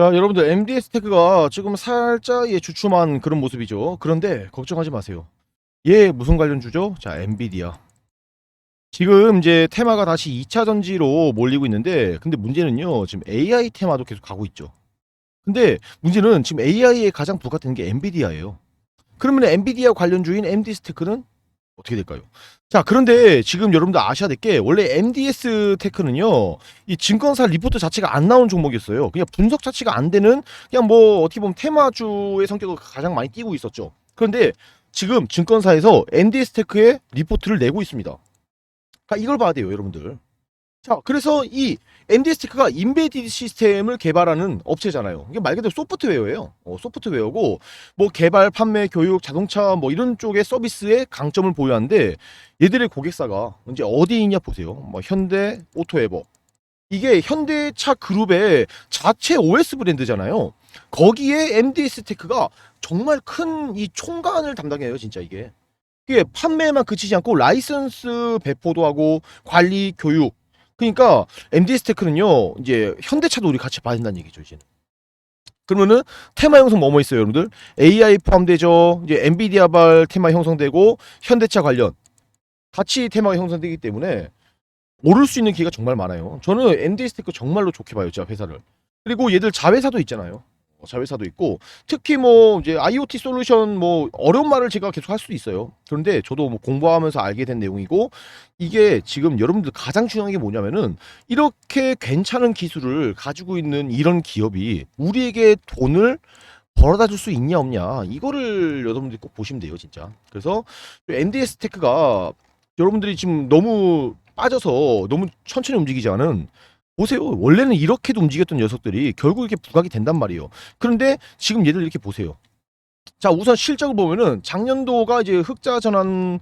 자, 여러분들 MDS 테크가 지금 살짝 예, 주춤한 그런 모습이죠. 그런데 걱정하지 마세요. 얘 무슨 관련주죠? 자, 엔비디아. 지금 이제 테마가 다시 2차 전지로 몰리고 있는데 근데 문제는요. 지금 AI 테마도 계속 가고 있죠. 근데 문제는 지금 AI에 가장 부각되는 게 엔비디아예요. 그러면 엔비디아 관련주인 MDS 테크는 어떻게 될까요? 자, 그런데 지금 여러분들 아셔야 될 게 원래 MDS 테크는요. 이 증권사 리포트 자체가 안 나온 종목이었어요. 그냥 분석 자체가 안 되는 그냥 뭐 어떻게 보면 테마주의 성격을 가장 많이 띄고 있었죠. 그런데 지금 증권사에서 MDS 테크의 리포트를 내고 있습니다. 이걸 봐야 돼요, 여러분들. 자, 그래서 이 MDS 테크가 인베디드 시스템을 개발하는 업체잖아요. 이게 말 그대로 소프트웨어예요. 어, 소프트웨어고 뭐 개발, 판매, 교육, 자동차 뭐 이런 쪽의 서비스에 강점을 보유하는데 얘들의 고객사가 이제 어디에 있냐 보세요. 뭐 현대, 오토에버. 이게 현대차 그룹의 자체 OS 브랜드잖아요. 거기에 MDS 테크가 정말 큰 이 총괄을 담당해요, 진짜 이게. 이게 판매만 그치지 않고 라이선스 배포도 하고 관리, 교육. 그러니까 MDS 테크는요, 이제 현대차도 우리 같이 봐야 된다는 얘기죠, 이제는. 그러면은 테마 형성 뭐뭐 있어요, 여러분들? AI 포함되죠. 이제 엔비디아발 테마 형성되고 현대차 관련 같이 테마가 형성되기 때문에 오를 수 있는 기회가 정말 많아요. 저는 MDS 테크 정말로 좋게 봐요, 진짜 회사를. 그리고 얘들 자회사도 있잖아요. 어, 자회사도 있고 특히 뭐 이제 IoT 솔루션 뭐 어려운 말을 제가 계속 할 수도 있어요. 그런데 저도 뭐 공부하면서 알게 된 내용이고 이게 지금 여러분들 가장 중요한 게 뭐냐면은 이렇게 괜찮은 기술을 가지고 있는 이런 기업이 우리에게 돈을 벌어다 줄 수 있냐 없냐 이거를 여러분들이 꼭 보시면 돼요 진짜 그래서 MDS 테크가 여러분들이 지금 너무 빠져서 너무 천천히 움직이지 않은 보세요 원래는 이렇게도 움직였던 녀석들이 결국 이렇게 부각이 된단 말이에요 그런데 지금 얘들 이렇게 보세요 자 우선 실적을 보면은 작년도가 이제 흑자 전환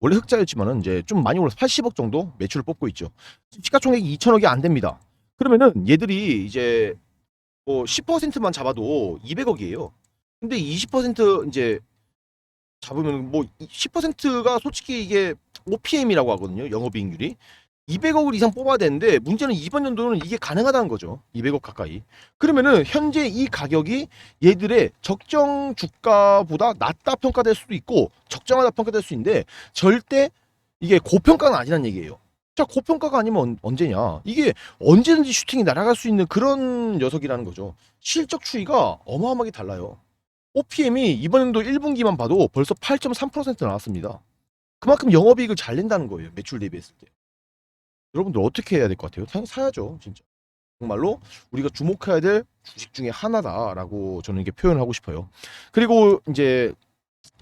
원래 흑자였지만은 이제 좀 많이 올라서 80억 정도 매출을 뽑고 있죠 시가총액이 2천억이 안 됩니다 그러면은 얘들이 이제 뭐 10%만 잡아도 200억이에요. 근데 20% 이제 잡으면 뭐 10%가 솔직히 이게 OPM이라고 하거든요. 영업이익률이. 200억을 이상 뽑아야 되는데 문제는 이번 연도는 이게 가능하다는 거죠. 200억 가까이. 그러면은 현재 이 가격이 얘들의 적정 주가보다 낮다 평가될 수도 있고 적정하다 평가될 수 있는데 절대 이게 고평가는 아니란 얘기예요. 자, 고평가가 아니면 언- 언제냐? 이게 언제든지 슈팅이 날아갈 수 있는 그런 녀석이라는 거죠. 실적 추이가 어마어마하게 달라요. OPM이 이번 연도 1분기만 봐도 벌써 8.3% 나왔습니다. 그만큼 영업이익을 잘 낸다는 거예요. 매출 대비했을 때. 여러분들 어떻게 해야 될 것 같아요? 당연히 사야죠, 진짜. 정말로 우리가 주목해야 될 주식 중에 하나다라고 저는 이게 표현을 하고 싶어요. 그리고 이제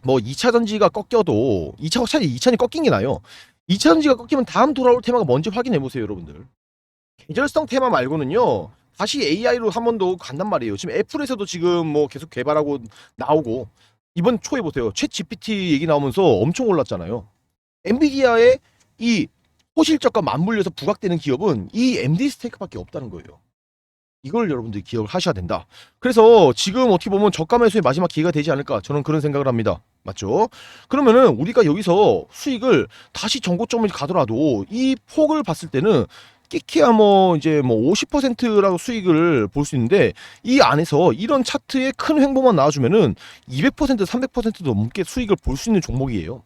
뭐 2차 전지가 꺾여도 2차 차라리 2차전이 꺾인 게 나요. 2차 전지가 꺾이면 다음 돌아올 테마가 뭔지 확인해 보세요, 여러분들. 계절성 테마 말고는요. 다시 AI로 한 번 더 간단 말이에요. 지금 애플에서도 지금 뭐 계속 개발하고 나오고 이번 초에 보세요. 챗 GPT 얘기 나오면서 엄청 올랐잖아요. 엔비디아의 이 호실적과 맞물려서 부각되는 기업은 이 MD 스테이크밖에 없다는 거예요. 이걸 여러분들이 기억을 하셔야 된다. 그래서 지금 어떻게 보면 저가 매수의 마지막 기회가 되지 않을까 저는 그런 생각을 합니다. 맞죠? 그러면은 우리가 여기서 수익을 다시 정고점을 가더라도 이 폭을 봤을 때는 끼키야 뭐 이제 뭐 50%라고 수익을 볼 수 있는데 이 안에서 이런 차트에 큰 횡보만 나와주면은 200% 300%도 넘게 수익을 볼 수 있는 종목이에요.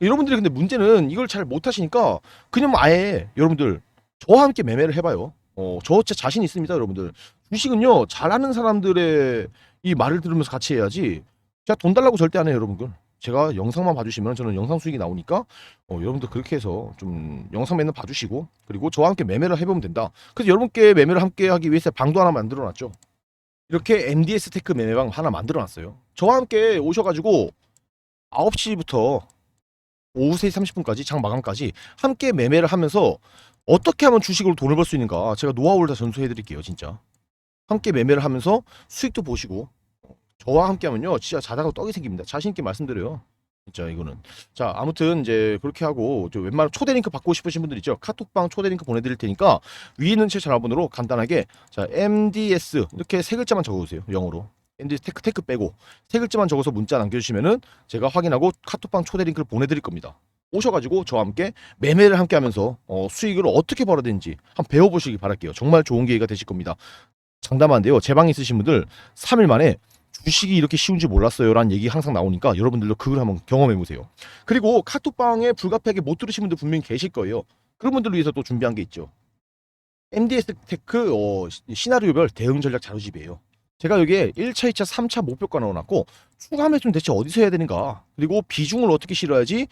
여러분들이 근데 문제는 이걸 잘 못하시니까 그냥 뭐 아예 여러분들 저와 함께 매매를 해봐요. 어, 저 자신 있습니다, 여러분들. 주식은요 잘하는 사람들의 이 말을 들으면서 같이 해야지. 제가 돈 달라고 절대 안 해요, 여러분들. 제가 영상만 봐주시면 저는 영상 수익이 나오니까 어, 여러분들 그렇게 해서 좀 영상 맨날 봐주시고 그리고 저와 함께 매매를 해보면 된다. 그래서 여러분께 매매를 함께 하기 위해서 방도 하나 만들어놨죠. 이렇게 MDS 테크 매매방 하나 만들어놨어요. 저와 함께 오셔가지고 9시부터 오후 3시 30분까지 장 마감까지 함께 매매를 하면서 어떻게 하면 주식으로 돈을 벌 수 있는가? 제가 노하우를 다 전수해 드릴게요 진짜. 함께 매매를 하면서 수익도 보시고 저와 함께 하면요 진짜 자다가 떡이 생깁니다. 자신 있게 말씀드려요. 진짜 이거는. 자 아무튼 이제 그렇게 하고 저 웬만하면 초대 링크 받고 싶으신 분들 있죠? 카톡방 초대 링크 보내드릴 테니까 위에 있는 제 전화번호로 간단하게 자 MDS 이렇게 세 글자만 적어주세요 영어로 MDS 테크 테크 빼고 세 글자만 적어서 문자 남겨주시면은 제가 확인하고 카톡방 초대 링크를 보내드릴 겁니다 오셔가지고 저와 함께 매매를 함께 하면서 어, 수익을 어떻게 벌어야 되는지 한번 배워보시기 바랄게요 정말 좋은 기회가 되실 겁니다 장담한데요. 제 방에 있으신 분들 3일 만에 주식이 이렇게 쉬운지 몰랐어요라는 얘기 항상 나오니까 여러분들도 그걸 한번 경험해 보세요. 그리고 카톡방에 불가피하게 못 들으신 분들 분명히 계실 거예요. 그런 분들을 위해서 또 준비한 게 있죠. MDS 테크 어, 시- 시나리오별 대응 전략 자료집이에요. 제가 여기에 1차, 2차, 3차 목표가 넣어놨고 추가 매수는 대체 어디서 해야 되는가? 그리고 비중을 어떻게 실어야지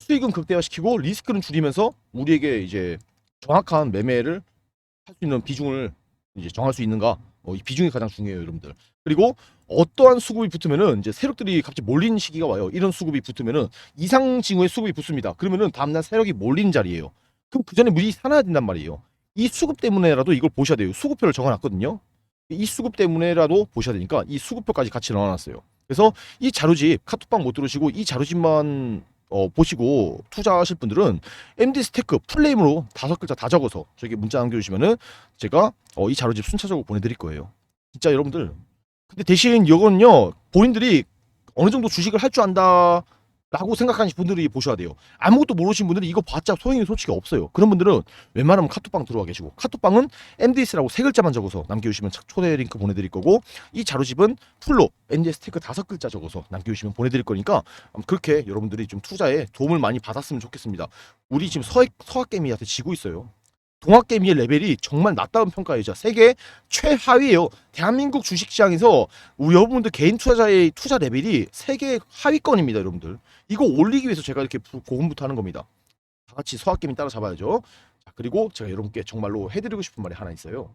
수익은 극대화시키고 리스크는 줄이면서 우리에게 이제 정확한 매매를 할 수 있는 비중을 이제 정할 수 있는가? 어, 이 비중이 가장 중요해요 여러분들. 그리고 어떠한 수급이 붙으면은 이제 세력들이 갑자기 몰리는 시기가 와요. 이런 수급이 붙으면은 이상 징후의 수급이 붙습니다. 그러면은 다음날 세력이 몰리는 자리예요. 그럼 그 전에 미리 사놔야 된단 말이에요. 이 수급 때문에라도 이걸 보셔야 돼요. 수급표를 적어놨거든요 이 수급 때문에라도 보셔야 되니까 이 수급표까지 같이 넣어놨어요 그래서 이 자료집 카톡방 못 들으시고 이 자료집만 어, 보시고 투자하실 분들은 MD 스테크 풀네임으로 다섯 글자 다 적어서 저에게 문자 남겨주시면은 제가 어, 이 자료집 순차적으로 보내드릴 거예요. 진짜 여러분들. 근데 대신 이거는요 본인들이 어느 정도 주식을 할 줄 안다. 라고 생각하시는 분들이 보셔야 돼요. 아무것도 모르신 분들은 이거 봤자 소용이 솔직히 없어요. 그런 분들은 웬만하면 카톡방 들어와 계시고 카톡방은 MDS라고 세 글자만 적어서 남겨주시면 초대 링크 보내드릴 거고 이 자료집은 풀로 MDS 테크 다섯 글자 적어서 남겨주시면 보내드릴 거니까 그렇게 여러분들이 좀 투자에 도움을 많이 받았으면 좋겠습니다. 우리 지금 서학 서학개미한테 지고 있어요. 동학개미의 레벨이 정말 낮다는 평가이자 세계 최하위예요. 대한민국 주식시장에서 우리 여러분들 개인 투자자의 투자 레벨이 세계 하위권입니다, 여러분들. 이거 올리기 위해서 제가 이렇게 부- 고군부터 하는 겁니다. 다 같이 서학개미 따라잡아야죠. 자, 그리고 제가 여러분께 정말로 해드리고 싶은 말이 하나 있어요.